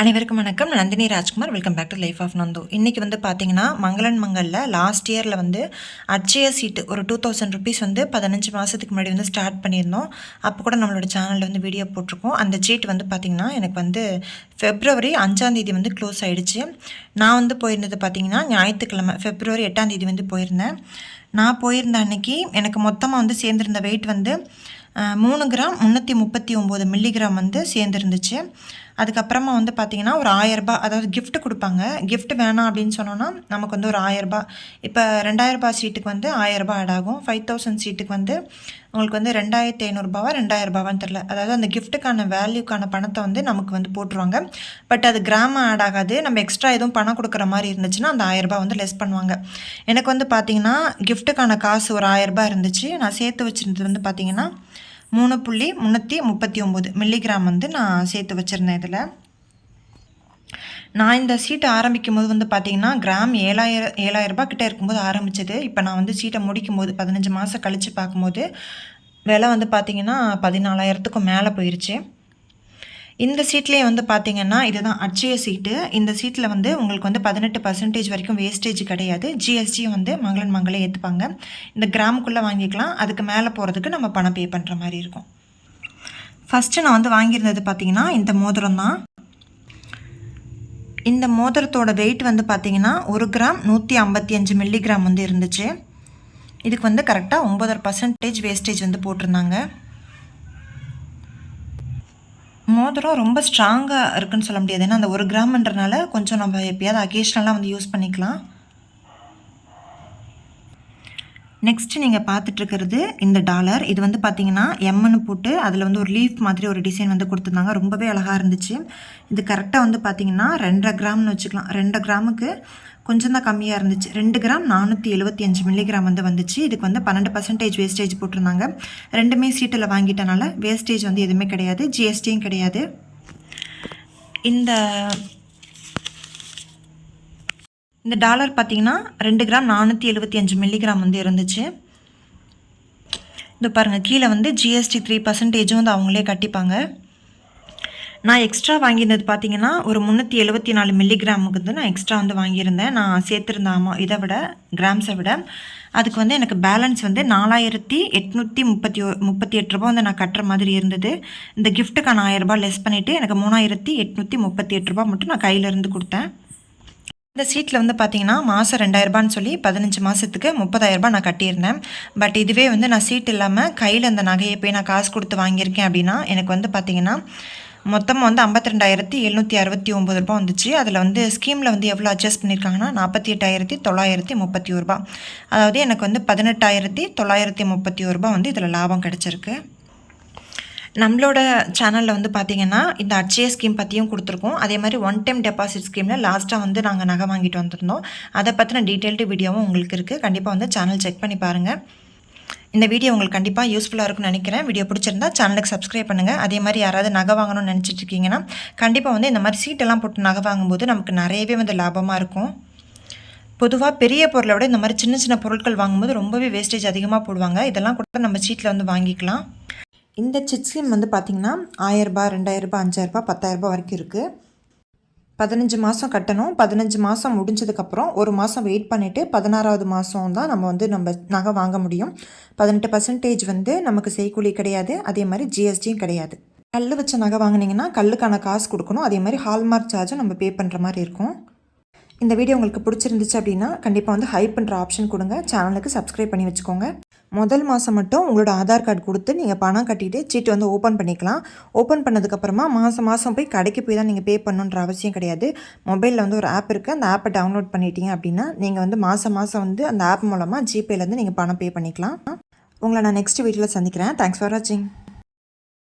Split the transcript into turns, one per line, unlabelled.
அனைவருக்கும் வணக்கம். Nandini Rajkumar. Welcome back to life of Nandu இன்றைக்கி வந்து பார்த்தீங்கன்னா மங்களன் மங்களில் லாஸ்ட் இயரில் வந்து அட்சய சீட்டு ஒரு டூ தௌசண்ட் ருபீஸ் வந்து பதினஞ்சு மாதத்துக்கு முன்னாடி வந்து ஸ்டார்ட் பண்ணியிருந்தோம். அப்போ கூட நம்மளோட சேனலில் வந்து வீடியோ போட்டிருக்கோம். அந்த சீட் வந்து பார்த்திங்கன்னா எனக்கு வந்து ஃபெப்ரவரி அஞ்சாந்தேதி வந்து க்ளோஸ் ஆகிடுச்சு நான் வந்து போயிருந்தது பார்த்திங்கன்னா ஞாயிற்றுக்கிழமை ஃபெப்ரவரி எட்டாந்தேதி வந்து போயிருந்தேன். நான் போயிருந்த அன்னைக்கு எனக்கு மொத்தமாக வந்து சேர்ந்துருந்த வெயிட் வந்து மூணு கிராம் முந்நூற்றி முப்பத்தி ஒம்பது மில்லிகிராம் வந்து சேர்ந்துருந்துச்சு. அதுக்கப்புறமா வந்து பார்த்திங்கன்னா ஒரு ஆயரரூபா அதாவது கிஃப்ட் கொடுப்பாங்க. கிஃப்ட் வேணாம் அப்படின்னு சொன்னோன்னா நமக்கு வந்து ஒரு ஆயரரூபா இப்போ ரெண்டாயிரரூபா சீட்டுக்கு வந்து ஆயரரூபா ஆட் ஆகும். ஃபைவ் தௌசண்ட் சீட்டுக்கு வந்து உங்களுக்கு வந்து ரெண்டாயிரத்தி ஐநூறுரூபாவா ரெண்டாயிரரூபாவான்னு தெரில அதாவது அந்த கிஃப்ட்டுக்கான வேல்யூக்கான பணத்தை வந்து நமக்கு வந்து போட்டுருவாங்க. பட் அது கிராம ஆட் ஆகாது. நம்ம எக்ஸ்ட்ரா எதுவும் பணம் கொடுக்குற மாதிரி இருந்துச்சுன்னா அந்த ஆயரரூபா வந்து லெஸ் பண்ணுவாங்க. எனக்கு வந்து பார்த்திங்கன்னா கிஃப்ட்டுக்கான காசு ஒரு ஆயரரூபா இருந்துச்சு. நான் சேர்த்து வச்சுருந்தது வந்து பார்த்திங்கன்னா மூணு புள்ளி முந்நூற்றி முப்பத்தி ஒம்பது மில்லிகிராம் வந்து நான் சேர்த்து வச்சுருந்தேன் இதில். நான் இந்த சீட்டை ஆரம்பிக்கும் போது வந்து பார்த்திங்கன்னா கிராம் ஏழாயிரம் ஏழாயிரரூபா கிட்டே இருக்கும்போது ஆரம்பிச்சது. இப்போ நான் வந்து சீட்டை முடிக்கும் போது பதினஞ்சு மாதம் கழித்து பார்க்கும்போது விலை வந்து பார்த்திங்கன்னா பதினாலாயிரத்துக்கும் மேலே போயிடுச்சு இந்த சீட்லேயே வந்து பார்த்தீங்கன்னா இதுதான் அட்சய சீட்டு இந்த சீட்டில் வந்து உங்களுக்கு வந்து பதினெட்டு பர்சன்டேஜ் வரைக்கும் வேஸ்டேஜ் கிடையாது. ஜிஎஸ்டியும் வந்து மங்களன் மங்களே ஏற்றுப்பாங்க இந்த கிராமுக்குள்ளே வாங்கிக்கலாம். அதுக்கு மேலே போகிறதுக்கு நம்ம பணம் பே பண்ணுற மாதிரி இருக்கும். ஃபஸ்ட்டு நான் வந்து வாங்கியிருந்தது பார்த்திங்கன்னா இந்த மோதிரம் தான். இந்த மோதிரத்தோட வெயிட் வந்து பார்த்திங்கன்னா ஒரு கிராம் நூற்றி ஐம்பத்தி அஞ்சு மில்லிகிராம் வந்து இருந்துச்சு. இதுக்கு வந்து கரெக்டாக ஒம்பதரை பர்சன்டேஜ் வேஸ்டேஜ் வந்து போட்டிருந்தாங்க. மோதிரம் ரொம்ப ஸ்ட்ராங்காக இருக்குன்னு சொல்ல முடியாது. ஏன்னா அந்த ஒரு கிராம்ன்றனால கொஞ்சம் நம்ம எப்பயாவது அக்கேஷ்னலாக வந்து யூஸ் பண்ணிக்கலாம். நெக்ஸ்ட்டு நீங்கள் பார்த்துட்ருக்கிறது இந்த டாலர் இது வந்து பார்த்தீங்கன்னா எம்னு போட்டு அதில் வந்து ஒரு லீஃப் மாதிரி ஒரு டிசைன் வந்து கொடுத்துருந்தாங்க. ரொம்பவே அழகாக இருந்துச்சு. இது கரெக்டாக வந்து பார்த்தீங்கன்னா ரெண்டரை கிராம்னு வச்சுக்கலாம். ரெண்டரை கிராமுக்கு கொஞ்சம் தான் கம்மியாக இருந்துச்சு. ரெண்டு கிராம் நானூற்றி எழுபத்தி அஞ்சு மில்லிகிராம் வந்து வந்துச்சு. இதுக்கு வந்து பன்னெண்டு பர்சன்டேஜ் வேஸ்டேஜ் போட்டிருந்தாங்க. ரெண்டுமே சீட்டில் வாங்கிட்டனால வேஸ்டேஜ் வந்து எதுவுமே கிடையாது. ஜிஎஸ்டியும் கிடையாது. இந்த இந்த டாலர் பார்த்திங்கன்னா ரெண்டு கிராம் நானூற்றி எழுபத்தி அஞ்சு மில்லிகிராம் வந்து இருந்துச்சு. இந்த பாருங்கள் கீழே வந்து ஜிஎஸ்டி த்ரீ பர்சன்டேஜும் வந்து அவங்களே கட்டிப்பாங்க. நான் எக்ஸ்ட்ரா வாங்கியிருந்தது பார்த்தீங்கன்னா ஒரு முந்நூற்றி எழுபத்தி நாலு மில்லிகிராமுக்கு வந்து நான் எக்ஸ்ட்ரா வந்து வாங்கியிருந்தேன். நான் சேர்த்துருந்த அமௌ இதை விட கிராம்ஸை விட. அதுக்கு வந்து எனக்கு பேலன்ஸ் வந்து நாலாயிரத்தி எட்நூற்றி முப்பத்தி ஓ முப்பத்தி எட்டு ரூபா வந்து நான் கட்டுற மாதிரி இருந்தது. இந்த கிஃப்ட்டுக்கான ஆயிரரூபா லெஸ் பண்ணிவிட்டு எனக்கு மூணாயிரத்தி எட்நூற்றி முப்பத்தி எட்டு ரூபா மட்டும் நான் கையிலேருந்து கொடுத்தேன். இந்த சீட்டில் வந்து பார்த்தீங்கன்னா மாதம் ரெண்டாயிரரூபான்னு சொல்லி பதினஞ்சு மாதத்துக்கு முப்பதாயிரரூபா நான் கட்டியிருந்தேன். பட் இதுவே வந்து நான் சீட் இல்லாமல் கையில் அந்த நகையை போய் நான் காசு கொடுத்து வாங்கியிருக்கேன் அப்படின்னா எனக்கு வந்து பார்த்திங்கன்னா மொத்தமாக வந்து ஐம்பத்தி ரெண்டாயிரத்தி எழுநூற்றி அறுபத்தி ஒம்பது ரூபா வந்துச்சு. அதில் வந்து ஸ்கீமில் வந்து எவ்வளோ அட்ஜஸ்ட் பண்ணியிருக்காங்கன்னா நாற்பத்தி எட்டாயிரத்தி தொள்ளாயிரத்தி முப்பத்தி ஒரு ரூபா அதாவது எனக்கு வந்து பதினெட்டாயிரத்தி தொள்ளாயிரத்தி முப்பத்தி ஒரு ரூபா வந்து இதில் லாபம் கிடச்சிருக்கு. நம்மளோட சேனலில் வந்து பார்த்திங்கன்னா இந்த அட்சய ஸ்கீம் பற்றியும் கொடுத்துருக்கோம். அதே மாதிரி ஒன் டைம் டெபாசிட் ஸ்கீமில் லாஸ்ட்டாக வந்து நாங்கள் நகை வாங்கிட்டு வந்திருந்தோம். அதை பற்றின டீட்டெயில்டு வீடியோவும் உங்களுக்கு இருக்குது கண்டிப்பாக வந்து சேனல் செக் பண்ணி பாருங்கள் இந்த வீடியோ உங்களுக்கு கண்டிப்பாக யூஸ்ஃபுல்லாக இருக்கும்னு நினைக்கிறேன். வீடியோ பிடிச்சிருந்தா சேனலுக்கு சப்ஸ்கிரைப் பண்ணுங்கள் அதே மாதிரி யாராவது நகை வாங்கணும்னு நினச்சிட்டு இருக்கீங்கன்னா கண்டிப்பாக வந்து இந்த மாதிரி சீட்டெல்லாம் போட்டு நகை வாங்கும்போது நமக்கு நிறையவே வந்து லாபமாக இருக்கும். பொதுவாக பெரிய பொருளை விட இந்த மாதிரி சின்ன சின்ன பொருட்கள் வாங்கும்போது ரொம்பவே வேஸ்டேஜ் அதிகமாக போடுவாங்க. இதெல்லாம் கூட நம்ம சீட்டில் வந்து வாங்கிக்கலாம். இந்த சிட் ஸ்கீம் வந்து பார்த்திங்கன்னா ஆயிரரூபா ரெண்டாயிரரூபா அஞ்சாயிரரூபா பத்தாயிரரூபா வரைக்கும் இருக்குது பதினஞ்சு மாதம் கட்டணும். பதினஞ்சு மாதம் முடிஞ்சதுக்கப்புறம் ஒரு மாதம் வெயிட் பண்ணிவிட்டு பதினாறாவது மாதம் தான் நம்ம வந்து நம்ம நகை வாங்க முடியும். பதினெட்டு பர்சன்டேஜ் வந்து நமக்கு செய்கூலி கிடையாது. அதே மாதிரி ஜிஎஸ்டியும் கிடையாது. கல் வச்ச நகை வாங்கினீங்கன்னா கல்லுக்கான காசு கொடுக்கணும். அதே மாதிரி ஹால்மார்க் சார்ஜும் நம்ம பே பண்ணுற மாதிரி இருக்கும். இந்த வீடியோ உங்களுக்கு பிடிச்சிருந்துச்சு அப்படின்னா கண்டிப்பாக வந்து ஹைப் பண்ணுற ஆப்ஷன் கொடுங்க. சேனலுக்கு சப்ஸ்கிரைப் பண்ணி வச்சுக்கோங்க. முதல் மாதம் மட்டும் உங்களோட ஆதார் கார்டு கொடுத்து நீங்கள் பணம் கட்டிட்டு சீட்டு வந்து ஓப்பன் பண்ணிக்கலாம். ஓப்பன் பண்ணதுக்கப்புறமா மாதம் மாதம் போய் கடைக்கு போய் தான் நீங்கள் பே பண்ணுன்ற அவசியம் கிடையாது. மொபைலில் வந்து ஒரு ஆப் இருக்குது அந்த ஆப்பை டவுன்லோட் பண்ணிட்டீங்க அப்படின்னா நீங்கள் வந்து மாதம் மாதம் வந்து அந்த ஆப் மூலமாக ஜிபேலேருந்து நீங்கள் பணம் பே பண்ணிக்கலாம். உங்களை நான் நெக்ஸ்ட் வீட்டில் சந்திக்கிறேன். தேங்க்ஸ் ஃபார் வாட்சிங்